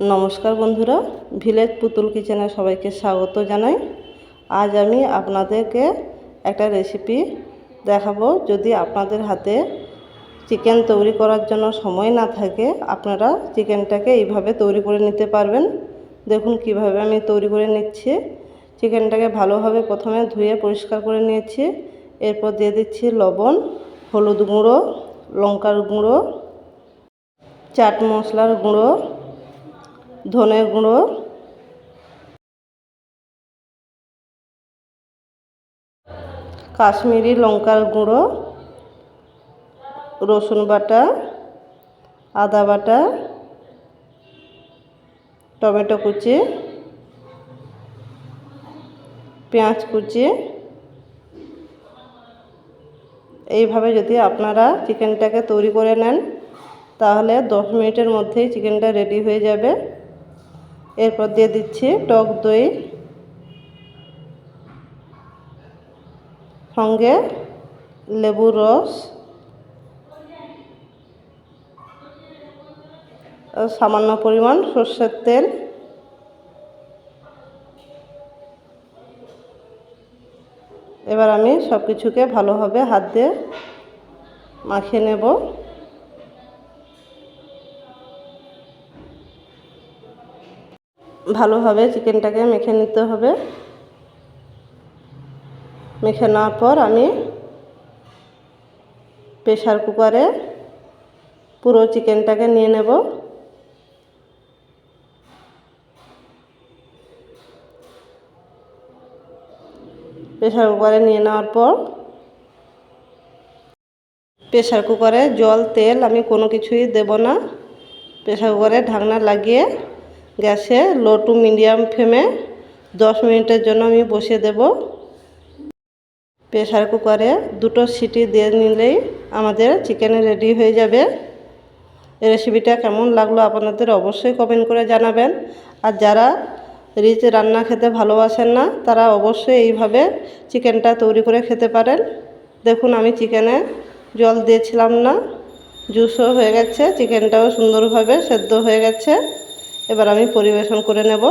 নমস্কার বন্ধুরা, ভিলেজ পুতুল কিচেনে সবাইকে স্বাগত জানাই। আজ আমি আপনাদেরকে একটা রেসিপি দেখাবো। যদি আপনাদের হাতে চিকেন তৈরি করার জন্য সময় না থাকে, আপনারা চিকেনটাকে এইভাবে তৈরি করে নিতে পারবেন। দেখুন কীভাবে আমি তৈরি করে নিচ্ছি। চিকেনটাকে ভালোভাবে প্রথমে ধুয়ে পরিষ্কার করে নিয়েছি। এরপর দিয়ে দিচ্ছি লবণ, হলুদ গুঁড়ো, লঙ্কার গুঁড়ো, চাট মশলার গুঁড়ো ধনে গুঁড়ো। কাশ্মীরি লঙ্কার গুঁড়ো। রসুন বাটা। আদা বাটা। টমেটো কুচি। পেঁয়াজ কুচি। এইভাবে যদি আপনারা চিকেনটাকে তৈরি করে নেন, তাহলে দশ মিনিটের মধ্যেই চিকেনটা রেডি হয়ে যাবে। এরপর দিয়ে দিচ্ছি টক দই সঙ্গে লেবুর রস সামান্য পরিমাণ সর্ষের তেল, এবার আমি সব কিছুকে ভালোভাবে হাত দিয়ে মাখিয়ে নেব। ভালোভাবে চিকেনটাকে মেখে নিতে হবে। মেখে নেওয়ার পর আমি প্রেশার কুকারে পুরো চিকেনটাকে নিয়ে নেব। প্রেশার কুকারে নিয়ে নেওয়ার পর প্রেশার কুকারে জল, তেল আমি কোনো কিছুই দেব না। প্রেশার কুকারে ঢাকনা লাগিয়ে গ্যাসে লো টু মিডিয়াম ফ্লেমে দশ মিনিটের জন্য আমি বসিয়ে দেব। প্রেশার কুকারে দুটো সিটি দিয়ে নিলেই আমাদের চিকেন রেডি হয়ে যাবে। রেসিপিটা কেমন লাগল আপনাদের অবশ্যই কমেন্ট করে জানাবেন। আর যারা রিচ রান্না খেতে ভালোবাসেন না, তারা অবশ্যই এইভাবে চিকেনটা তৈরি করে খেতে পারেন। দেখুন, আমি চিকেনে জল দিয়েছিলাম না। জুসও হয়ে গেছে, চিকেনটাও সুন্দরভাবে সেদ্ধ হয়ে গেছে। এবার আমি পরিবেশন করে নেব।